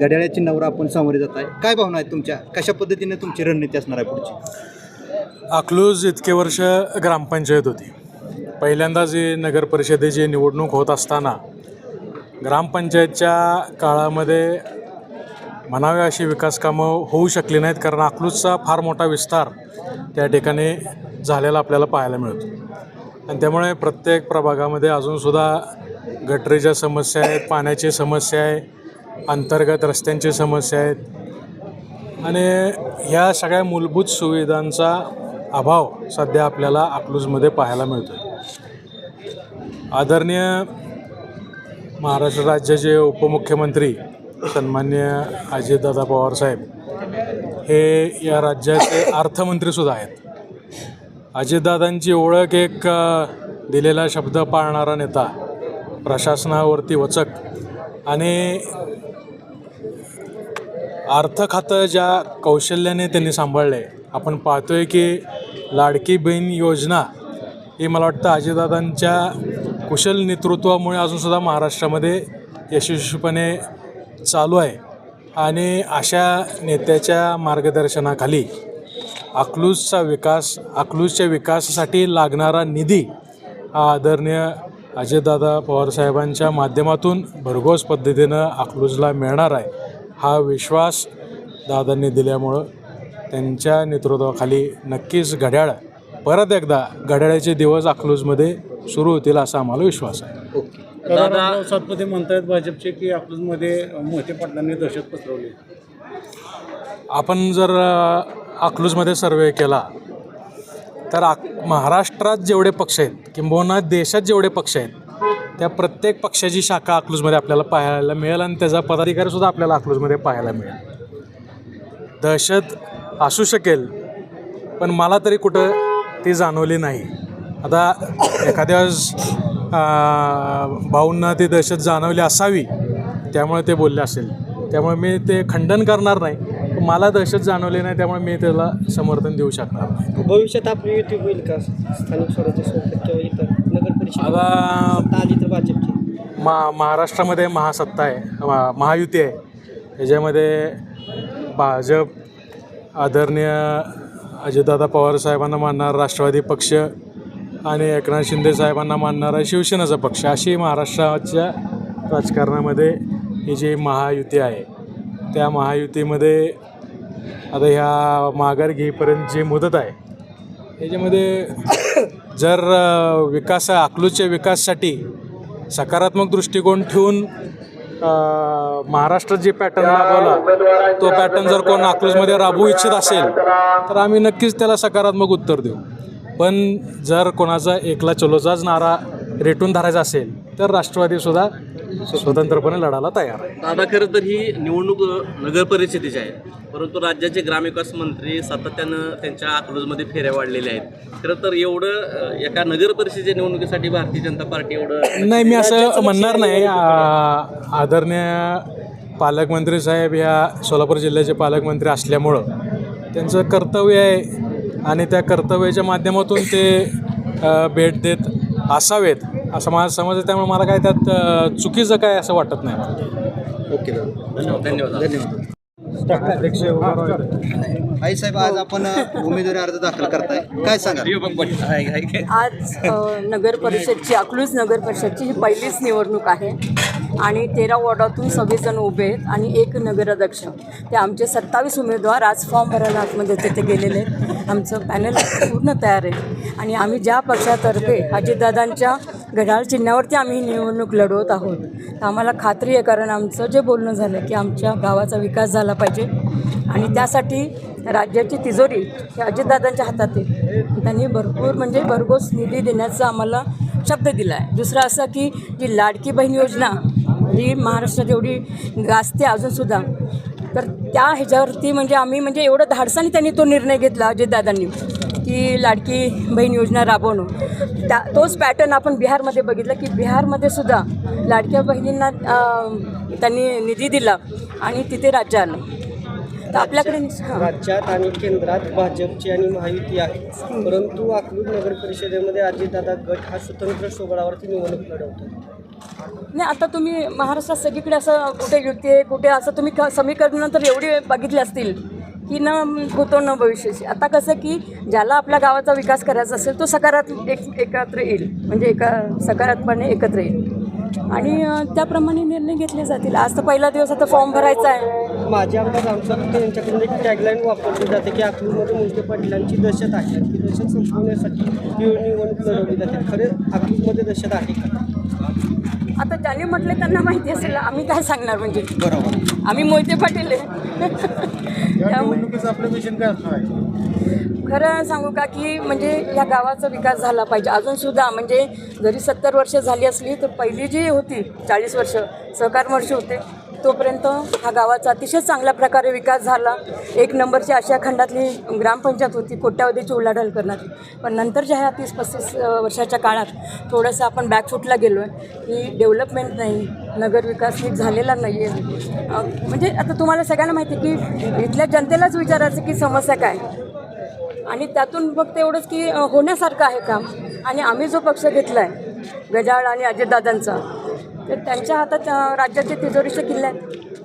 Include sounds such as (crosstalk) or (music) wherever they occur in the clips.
घड्याळ्याची नवरा आपण सामोरे जात आहे. काय भावना आहेत तुमच्या? कशा पद्धतीने तुमची रणनीती असणार आहे पुढची? अकलूज इतके वर्ष ग्रामपंचायत होती. पहिल्यांदा जे नगर परिषदेची निवडणूक होत असताना ग्रामपंचायतच्या काळामध्ये म्हणावे अशी विकास कामं होऊ शकली नाहीत कारण अकलूजचा फार मोठा विस्तार त्या ठिकाणी झालेला आपल्याला पाहायला मिळतो. आणि त्यामुळे प्रत्येक प्रभागामध्ये अजूनसुद्धा गटरीच्या समस्या आहेत पाण्याची समस्या आहे अंतर्गत रस्त्यांची समस्या आहेत. आणि ह्या सगळ्या मूलभूत सुविधांचा अभाव सध्या आपल्याला अकलूजमध्ये पाहायला मिळतो आदरणीय महाराष्ट्र राज्याचे उपमुख्यमंत्री सन्मान्य अजितदादा पवारसाहेब हे या राज्याचे अर्थमंत्रीसुद्धा आहेत. अजितदादांची ओळख एक दिलेला शब्द पाळणारा नेता प्रशासनावरती वचक आणि अर्थ खातं ज्या कौशल्याने त्यांनी सांभाळलं आहे आपण पाहतोय की लाडकी बहीण योजना ही मला वाटतं अजितदादांच्या कुशल नेतृत्वामुळे अजूनसुद्धा महाराष्ट्रामध्ये यशस्वीपणे चालू आहे. आणि अशा नेत्याच्या मार्गदर्शनाखाली अकलूजचा विकास अकलूजच्या विकासासाठी लागणारा निधी हा आदरणीय अजयदादा पवारसाहेबांच्या माध्यमातून भरघोस पद्धतीनं अकलूजला मिळणार आहे. हा विश्वास दादांनी दिल्यामुळं त्यांच्या नेतृत्वाखाली नक्कीच घड्याळ परत एकदा घड्याळाचे दिवस अकलूजमध्ये सुरू होतील असा आम्हाला विश्वास आहे. ओके. दादा सातपती म्हणतायत भाजपचे की अकलूजमध्ये मोठे पाटलांनी दहशत पसरवली. आपण जर अकलूजमध्ये सर्वे केला तर अक महाराष्ट्रात जेवढे पक्ष आहेत किंबहुना देशात जेवढे पक्ष आहेत त्या प्रत्येक पक्षाची शाखा अकलूजमध्ये आपल्याला पाहायला मिळेल आणि त्याचा पदाधिकारीसुद्धा आपल्याला अकलूजमध्ये पाहायला मिळेल. दहशत असू शकेल पण मला तरी कुठं ती जाणवली नाही. आता एखाद्या भाऊंना ती दहशत जाणवली असावी त्यामुळे ते बोलले असेल. त्यामुळे मी ते खंडन करणार नाही मला दहशत जाणवली नाही त्यामुळे मी त्याला समर्थन देऊ शकणार नाही. भविष्यात आपली युती होईल का? स्थानिक स्वराज्य संस्थेत किंवा इतर नगर परिषद? मा महाराष्ट्रामध्ये महासत्ता आहे महायुती आहे. त्याच्यामध्ये भाजप आदरणीय अजितदादा पवार साहेबांना मानणारा राष्ट्रवादी पक्ष आणि एकनाथ शिंदे साहेबांना मानणारा शिवसेनेचा पक्ष. अशी महाराष्ट्राच्या राजकारणामध्ये ही जी महायुती आहे त्या महायुतीमध्ये आता ह्या माघार घेईपर्यंत जी मुदत आहे याच्यामध्ये जर विकास अकलूजच्या विकासासाठी सकारात्मक दृष्टिकोन ठेवून महाराष्ट्रात जे पॅटर्न राबवला तो पॅटर्न जर कोण अकलूजमध्ये राबवू इच्छित असेल तर आम्ही नक्कीच त्याला सकारात्मक उत्तर देऊ. पण जर कोणाचा एकला चलोचाच नारा रेटून धरायचा असेल तर राष्ट्रवादीसुद्धा स्वतंत्रपणे लढायला तयार आहे. दादा खरं तर ही निवडणूक नगर परिषदेची आहे. परंतु राज्याचे ग्रामविकास मंत्री सातत्यानं त्यांच्या अकलूजमध्ये फेऱ्या वाढलेल्या आहेत. खरं तर एवढं एका नगर परिषदेच्या निवडणुकीसाठी भारतीय जनता पार्टी एवढं नाही मी असं म्हणणार नाही. आदरणीय पालकमंत्री साहेब ह्या सोलापूर जिल्ह्याचे पालकमंत्री असल्यामुळं त्यांचं कर्तव्य आहे आणि त्या कर्तव्याच्या माध्यमातून ते भेट देत असावेत असं माझा समज आहे. त्यामुळे मला काय त्यात चुकीचं काय असं वाटत नाही. ओके धन्यवाद. धन्यवाद. आई साहेब आज आपण उमेदवारी अर्ज दाखल करताय. काय सांगा आज नगर परिषदची अकलूज नगर परिषदची ही पहिलीच निवडणूक आहे. आणि तेरा वॉर्डातून सव्वीस जण उभे आहेत आणि एक नगराध्यक्ष. ते आमचे सत्तावीस उमेदवार आज फॉर्म भरायला आतमध्ये तिथे गेलेले आहेत. आमचं पॅनल पूर्ण तयार आहे. आणि आम्ही ज्या पक्षातर्फे अजितदादांच्या घड्याळ चिन्हावरती आम्ही ही निवडणूक लढवत आहोत तर आम्हाला खात्री आहे कारण आमचं जे बोलणं झालं की आमच्या गावाचा विकास झाला पाहिजे. आणि त्यासाठी राज्याची तिजोरी ही अजितदादांच्या हातात आहे. त्यांनी भरपूर म्हणजे भरघोस निधी देण्याचा आम्हाला शब्द दिला आहे. दुसरं असं की जी लाडकी बहीण योजना ही महाराष्ट्रात एवढी गाजते अजूनसुद्धा तर त्या ह्याच्यावरती म्हणजे आम्ही म्हणजे एवढं धाडसाने त्यांनी तो निर्णय घेतला अजितदादांनी की लाडकी बहीण योजना राबवणं. त्या तोच पॅटर्न आपण बिहारमध्ये बघितलं की बिहारमध्ये सुद्धा लाडक्या बहिणींना त्यांनी निधी दिला आणि तिथे राज्य आलं. तर आपल्याकडे. राज्यात आणि केंद्रात भाजपची आणि महायुती आहे. परंतु अकलूज नगर परिषदेमध्ये अजितदादा गट हा स्वतंत्र स्वबळावरती निवडणूक लढवतो नाही आता तुम्ही महाराष्ट्रात सगळीकडे असं कुठे युती आहे कुठे असं तुम्ही क समीकरण तर एवढे बघितले असतील की न होतो न भविष्याशी. आता कसं की ज्याला आपल्या गावाचा विकास करायचा असेल तो सकारात्मक एक एकत्र येईल. म्हणजे एका सकारात्मकपणे एकत्र येईल. आणि त्याप्रमाणे निर्णय घेतले जातील. आज तर पहिला दिवस आता फॉर्म भरायचा आहे. माझे आमदार रामसाहेब यांच्याकडून एक टॅगलाईन वापरली जाते की अकलूजमध्ये मोहिते पाटलांची दहशत आहे ती दहशत संपवण्यासाठी ही निवडणूक लढवली जाते. खरे अकलूजमध्ये दहशत आहे का? आता ज्यांनी म्हटले त्यांना माहिती असेल आम्ही काय सांगणार म्हणजे? बरोबर. आम्ही मोहिते पाटील आहे. त्यामुळे निवडणुकीचं आपलं मिशन काय असणार आहे? खरं सांगू का की म्हणजे या गावाचा विकास झाला पाहिजे. अजूनसुद्धा म्हणजे जरी सत्तर वर्ष झाली असली तर पहिली जी होती चाळीस वर्ष सहकार वर्ष होते. तोपर्यंत हा गावाचा अतिशय चांगल्या प्रकारे विकास झाला. एक नंबरची आशिया खंडातली ग्रामपंचायत होती कोट्यावधीची उलाढाल करणारी पण नंतरच्या ह्या तीस पस्तीस वर्षाच्या काळात थोडंसं आपण बॅकफूटला गेलो आहे की डेव्हलपमेंट नाही नगरविकास ही नीट झालेला नाही आहे म्हणजे आता तुम्हाला सगळ्यांना माहिती आहे की इथल्या जनतेलाच विचारायचं की समस्या काय? आणि त्यातून फक्त एवढंच की होण्यासारखं आहे काम. आणि आम्ही जो पक्ष घेतला आहे गजाळ आणि अजितदादांचा तर त्यांच्या हातात राज्याचे तिजोरीचे किल्ले आहेत.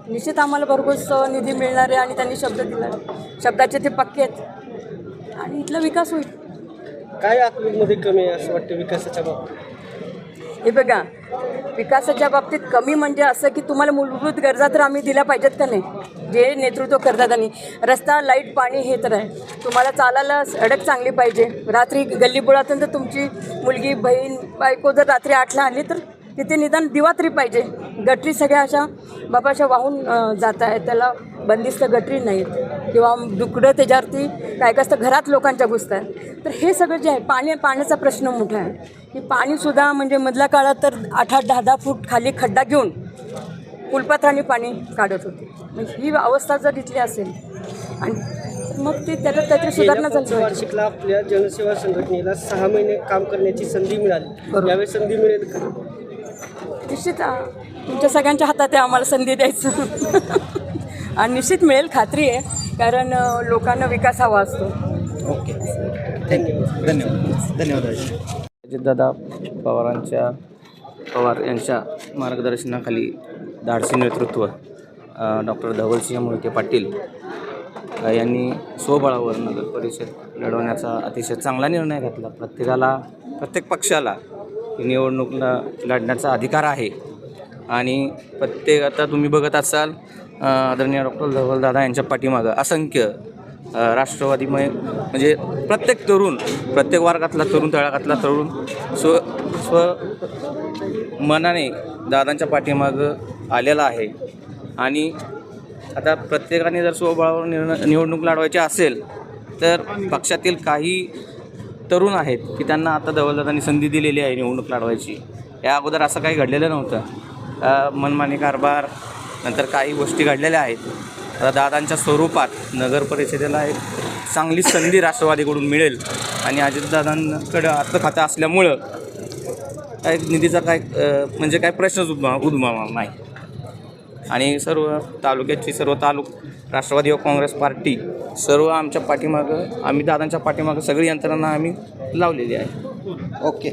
निश्चित आम्हाला भरघोस निधी मिळणार आहे आणि त्यांनी शब्द दिला. शब्दाचे ते पक्के आहेत. आणि इथला विकास होईल. काय अकलूजमध्ये कमी आहे असं वाटतं विकासाच्या बाबतीत? हे बघा विकासाच्या बाबतीत कमी म्हणजे असं की तुम्हाला मूलभूत गरजा तर आम्ही दिल्या पाहिजेत का नाही? जे नेतृत्व करतात आणि रस्ता लाइट पाणी हे तर आहे. तुम्हाला चालायला सडक चांगली पाहिजे. रात्री गल्लीबोळातून जर तुमची मुलगी बहीण बायको जर रात्री आठला आली तर? तिथे निदान दिवा तरी पाहिजे. गटरी सगळ्या अशा बापाच्या वाहून जात आहेत. त्याला बंदिस्त गटरी नाहीत. किंवा दुकडं त्याच्यावरती काय काय असतं घरात लोकांच्या घुसत आहेत. तर हे सगळं जे आहे पाणी पाण्याचा प्रश्न मोठा आहे. की पाणीसुद्धा म्हणजे मधल्या काळात तर आठ आठ दहा दहा फूट खाली खड्डा घेऊन फुलपात्राने पाणी काढत होते. म्हणजे ही अवस्था जर इथली असेल आणि मग ते त्याच्यात काहीतरी सुधारणा झाली. वार्षिकला आपल्या जनसेवा संघटनेला सहा महिने काम करण्याची संधी मिळाली. यावेळी संधी मिळेल का? निश्चित तुमच्या सगळ्यांच्या हातात आहे आम्हाला संधी द्यायचं. (laughs) आणि निश्चित मिळेल खात्री आहे कारण लोकांना विकास हवा असतो. ओके. थँक्यू धन्यवाद. धन्यवाद. अजितदादा पवारांच्या पवार यांच्या मार्गदर्शनाखाली धाडसी नेतृत्व डॉक्टर धवलसिंह मोहिते पाटील यांनी स्वबळावर नगर परिषद लढवण्याचा अतिशय चांगला निर्णय घेतला. प्रत्येकाला प्रत्येक पक्षाला निवडणूक ल- लढण्याचा अधिकार आहे. आणि प्रत्येक आता तुम्ही बघत असाल आदरणीय डॉक्टर धवलदादा यांच्या पाठीमागं असंख्य राष्ट्रवादीमय म्हणजे प्रत्येक तरुण प्रत्येक वर्गातला तरुण तळागातला तरुण स्व स्व मनाने दादांच्या पाठीमागं आलेला आहे. आणि आता प्रत्येकाने जर स्वबळावर निर्ण निवडणूक लढवायची असेल तर पक्षातील काही तरुण आहेत की त्यांना आता धवलदादांनी संधी दिलेली आहे निवडणूक लढवायची. या अगोदर असं काही घडलेलं नव्हतं. मनमानी कारभार नंतर काही गोष्टी घडलेल्या आहेत. आता दादांच्या स्वरूपात नगर परिषदेला एक चांगली संधी राष्ट्रवादीकडून मिळेल आणि अजितदादांकडं अर्थखातं असल्यामुळं काय निधीचा काय म्हणजे काय प्रश्नच उद्भव उद्भवणार नाही. आणि सर्व तालुक्याची सर्व तालुक राष्ट्रवादी व काँग्रेस पार्टी सर्व आमच्या पाठीमागं आम्ही दादांच्या पाठीमागं सगळी यंत्रणा आम्ही लावलेली आहे. ओके.